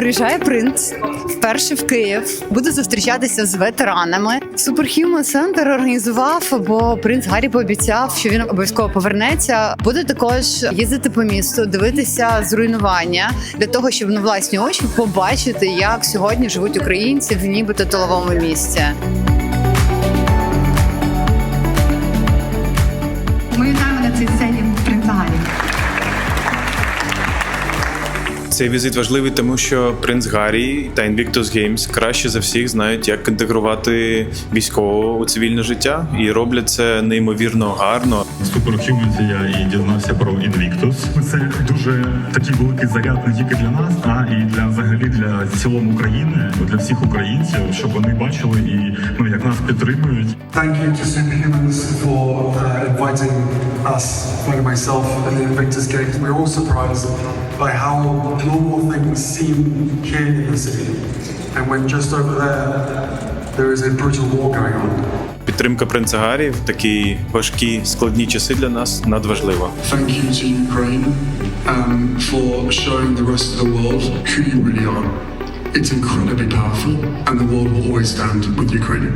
Приїжджає принц вперше в Київ, буде зустрічатися з ветеранами. Superhuman Center організував, бо принц Гаррі пообіцяв, що він обов'язково повернеться. Буде також їздити по місту, дивитися зруйнування для того, щоб на власні очі побачити, як сьогодні живуть українці в нібито тиловому місці. Цей візит важливий, тому що принц Гаррі та Invictus Games краще за всіх знають, як інтегрувати військового у цивільне життя, і роблять це неймовірно гарно. Суперхюменці я і дізнався про Invictus. Це дуже такий великий заряд не тільки для нас, а і для взагалі для цілому України, для всіх українців, щоб вони бачили і ну як нас підтримують. Thank you to Superhumans for uh, inviting us, including myself, and the Invictus Games. We're all surprised by how normal things seem here in the city. And when just over there, there is a brutal war going on. Підтримка принца Гаррі в такі важкі складні часи для нас надважлива. Thank you to Ukraine um, for showing the rest of the world who you really are. It's incredibly powerful, and the world will always stand with Ukraine.